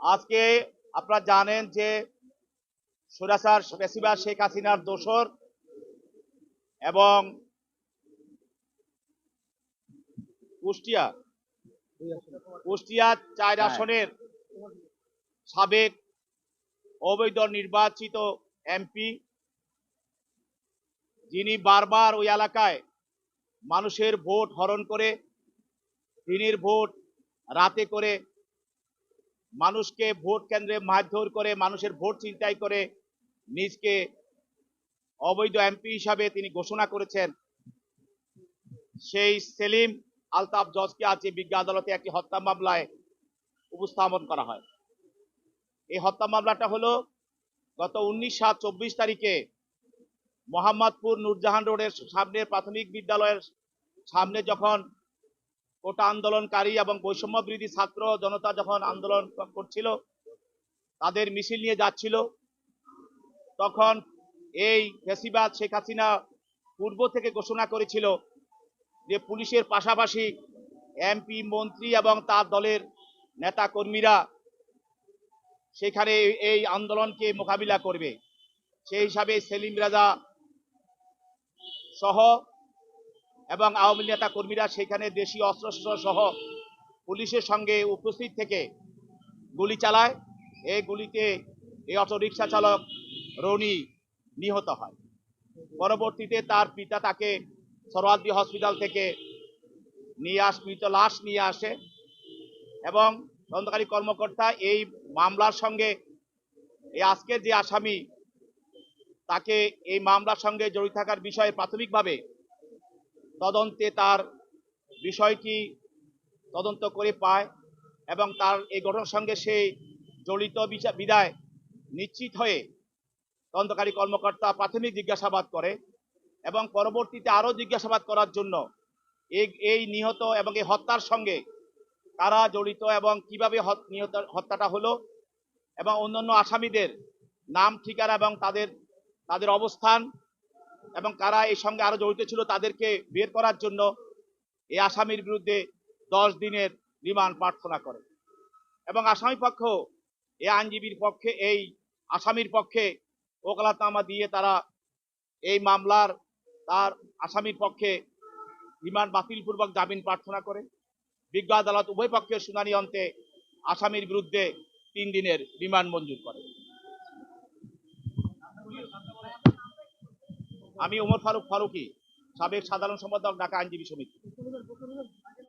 আজকে আপনারা জানেন যে সুরাসার বেশিরভাগ শেখ হাসিনার দোসর এবং কুষ্টিয়া কুষ্টিয়া চার হ্যাঁ। আসনের সাবেক অবৈধ নির্বাচিত এমপি যিনি বারবার ওই এলাকায় মানুষের ভোট হরণ করে দিনের ভোট রাতে করে মানুষকে ভোট কেন্দ্রে মারধর করে, মানুষের ভোট চিন্তাই করে নিজকে অবৈধ এমপি হিসাবে তিনি ঘোষণা করেছেন। সেই সেলিম আলতাফ জজকে আজকে বিজ্ঞা আদালতে একটি হত্যা মামলায় উপস্থাপন করা হয়। এই হত্যা মামলাটা হলো গত উনিশ সাত চব্বিশ তারিখে মোহাম্মদপুর নূরজাহান রোডের সামনে প্রাথমিক বিদ্যালয়ের সামনে যখন কোটা আন্দোলনকারী এবং বৈষম্য বিরোধী ছাত্র জনতা যখন আন্দোলন করছিল, তাদের মিছিল নিয়ে যাচ্ছিল, তখন এই ফেসিবাদ শেখ হাসিনা পূর্ব থেকে ঘোষণা করেছিল যে পুলিশের পাশাপাশি এমপি, মন্ত্রী এবং তার দলের নেতা কর্মীরা সেখানে এই আন্দোলনকে মোকাবিলা করবে। সেই হিসাবে সেলিম রাজা সহ এবং আওয়ামী নেতা কর্মীরা সেখানে দেশীয় অস্ত্রশস্ত্র সহ পুলিশের সঙ্গে উপস্থিত থেকে গুলি চালায়। এই গুলিতে এই অটোরিকশা চালক রনি নিহত হয়। পরবর্তীতে তার পিতা তাকে সরওয়ার্দী হসপিটাল থেকে নিয়ে আস, মৃত লাশ নিয়ে আসে এবং তদন্তকারী কর্মকর্তা এই মামলার সঙ্গে, এই আজকের যে আসামি, তাকে এই মামলার সঙ্গে জড়িত থাকার বিষয়ে প্রাথমিকভাবে তদন্তে তার বিষয়টি তদন্ত করে পায় এবং তার এই ঘটনার সঙ্গে সে জড়িত বিদায় নিশ্চিত হয়ে তদন্তকারী কর্মকর্তা প্রাথমিক জিজ্ঞাসাবাদ করে এবং পরবর্তীতে আরও জিজ্ঞাসাবাদ করার জন্য এই নিহত এবং এই হত্যার সঙ্গে কারা জড়িত এবং কীভাবে হত- নিহত হত্যাটা হলো এবং অন্যান্য আসামিদের নাম, ঠিকানা এবং তাদের তাদের অবস্থান এবং কারা এই সঙ্গে আরও জড়িত ছিল তাদেরকে বের করার জন্য এই আসামির বিরুদ্ধে দশ দিনের রিমান্ড প্রার্থনা করে। এবং আসামি পক্ষ এই আইনজীবীর পক্ষে, এই আসামির পক্ষে ওকালাতনামা দিয়ে তারা এই মামলার, তার আসামির পক্ষে রিমান্ড বাতিলপূর্বক জামিন প্রার্থনা করে। বিজ্ঞ আদালত উভয় পক্ষের শুনানি অন্তে আসামির বিরুদ্ধে তিন দিনের রিমান্ড মঞ্জুর করে। আমি ওমর ফারুক ফারুকি সাবেক সাধারণ সম্পাদক ঢাকা আইনজীবী সমিতি।